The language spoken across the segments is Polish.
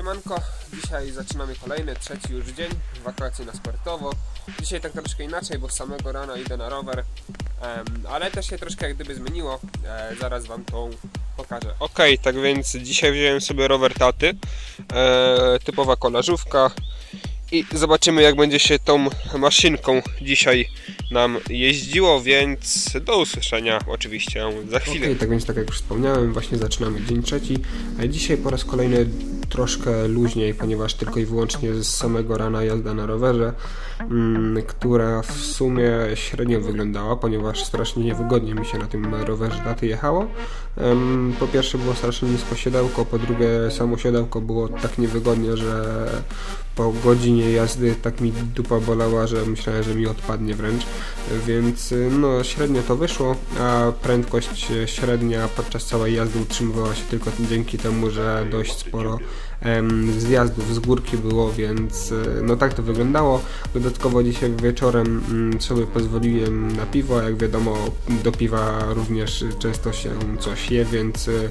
Siemanko, dzisiaj zaczynamy kolejny, trzeci już dzień wakacji na sportowo. Dzisiaj tak troszkę inaczej, bo z samego rana idę na rower, em, ale też się troszkę jak gdyby zmieniło, e, zaraz wam tą pokażę. Okej, tak więc dzisiaj wziąłem sobie rower taty, e, typowa kolażówka i zobaczymy jak będzie się tą maszynką dzisiaj nam jeździło, więc do usłyszenia oczywiście za chwilę. Okej, tak więc tak jak już wspomniałem, właśnie zaczynamy dzień trzeci. A dzisiaj po raz kolejny troszkę luźniej, ponieważ tylko i wyłącznie z samego rana jazda na rowerze, mm, która w sumie średnio wyglądała, ponieważ strasznie niewygodnie mi się na tym rowerze daty jechało. Po pierwsze było strasznie nisko siodełko, po drugie samo siodełko było tak niewygodnie, że po godzinie jazdy tak mi dupa bolała, że myślałem, że mi odpadnie wręcz, więc y, no średnio to wyszło, a prędkość y, średnia podczas całej jazdy utrzymywała się tylko dzięki temu, że dość sporo zjazdów z górki było, więc y, no tak to wyglądało. Dodatkowo dzisiaj wieczorem mm, sobie pozwoliłem na piwo, jak wiadomo do piwa również często się coś je, więc y,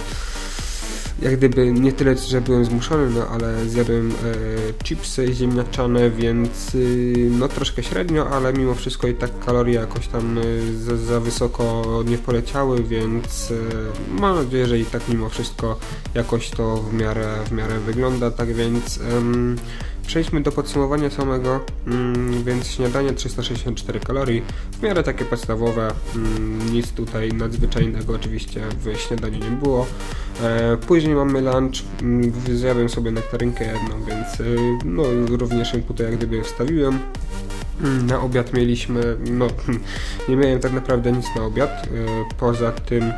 jak gdyby nie tyle, że byłem zmuszony, no ale zjadłem e, chipsy ziemniaczane, więc y, no troszkę średnio, ale mimo wszystko i tak kalorie jakoś tam y, za, za wysoko nie poleciały, więc y, mam nadzieję, że i tak mimo wszystko jakoś to w miarę, w miarę wygląda, tak więc Przejdźmy do podsumowania samego, mm, więc śniadanie 364 kalorii, w miarę takie podstawowe, mm, nic tutaj nadzwyczajnego oczywiście w śniadaniu nie było. E, później mamy lunch, mm, zjadłem sobie nektarynkę jedną, więc y, no, również ją tutaj jak gdyby wstawiłem. Mm, Na obiad mieliśmy, no nie miałem tak naprawdę nic na obiad, y, poza tym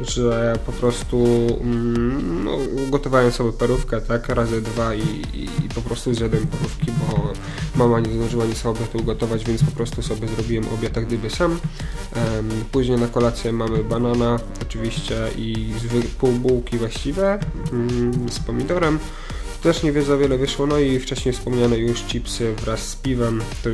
że po prostu mm, no, ugotowałem sobie parówkę, tak, razy dwa i, i, i po prostu zjadłem parówki, bo mama nie zdążyła nic obiadu ugotować, więc po prostu sobie zrobiłem obiad gdyby sam. Później na kolację mamy banana oczywiście i pół bułki właściwe mm, z pomidorem. Też nie wie za wiele wyszło, no i wcześniej wspomniane już chipsy wraz z piwem, to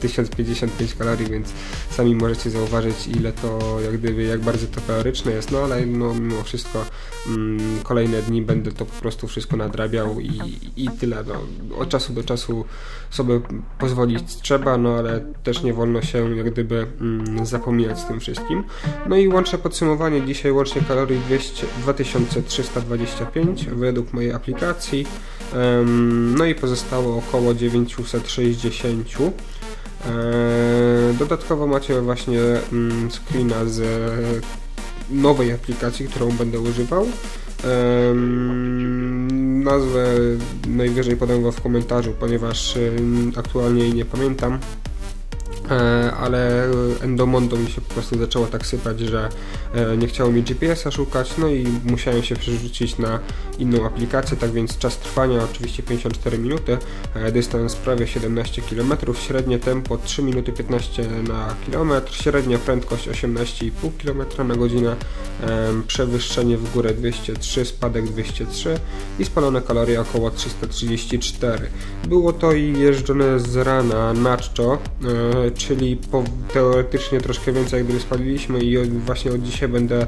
1055 kalorii, więc sami możecie zauważyć ile to, jak gdyby, jak bardzo to kaloryczne jest, no ale no, mimo wszystko mm, kolejne dni będę to po prostu wszystko nadrabiał i, i tyle, no. Od czasu do czasu sobie pozwolić trzeba, no ale też nie wolno się jak gdyby mm, zapominać z tym wszystkim. No i łączne podsumowanie, dzisiaj łącznie kalorii 200, 2325 według mojej aplikacji, Em, no i pozostało około 960. Eee, Dodatkowo macie właśnie mm, screena z nowej aplikacji, którą będę używał. Nazwę najwyżej podam Wam w komentarzu, ponieważ aktualnie jej nie pamiętam. E, ale Endomondo mi się po prostu zaczęło tak sypać, że e, nie chciało mi GPS-a szukać, no i musiałem się przerzucić na inną aplikację, tak więc czas trwania oczywiście 54 minuty, e, dystans prawie 17 km, średnie tempo 3 minuty 15 na kilometr, średnia prędkość 18,5 km na godzinę, przewyższenie w górę 203, spadek 203 i spalone kalorie około 334. Było to i jeżdżone z rana na czczo, e, czyli po, teoretycznie troszkę więcej jak spaliliśmy i właśnie od dzisiaj będę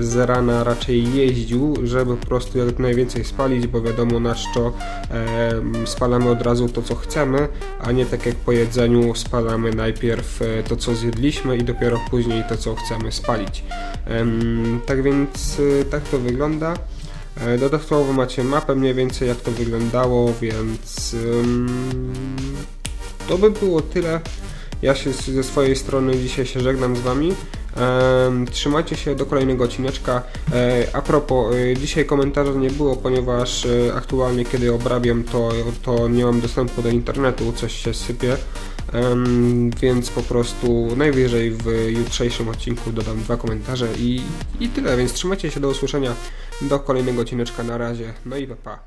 z rana raczej jeździł, żeby po prostu jak najwięcej spalić, bo wiadomo na czczo e, spalamy od razu to co chcemy, a nie tak jak po jedzeniu spalamy najpierw e, to co zjedliśmy i dopiero później to co chcemy spalić. Em, tak więc e, tak to wygląda. E, Dodatkowo macie mapę mniej więcej jak to wyglądało, więc ym, to by było tyle. Ja się ze swojej strony dzisiaj się żegnam z Wami. Trzymajcie się do kolejnego odcineczka. E, a propos, e, dzisiaj komentarza nie było, ponieważ e, aktualnie kiedy obrabiam to, to nie mam dostępu do internetu, coś się sypie. Więc po prostu najwyżej w jutrzejszym odcinku dodam dwa komentarze i, i tyle, więc trzymajcie się do usłyszenia do kolejnego odcineczka na razie. No i pa. pa.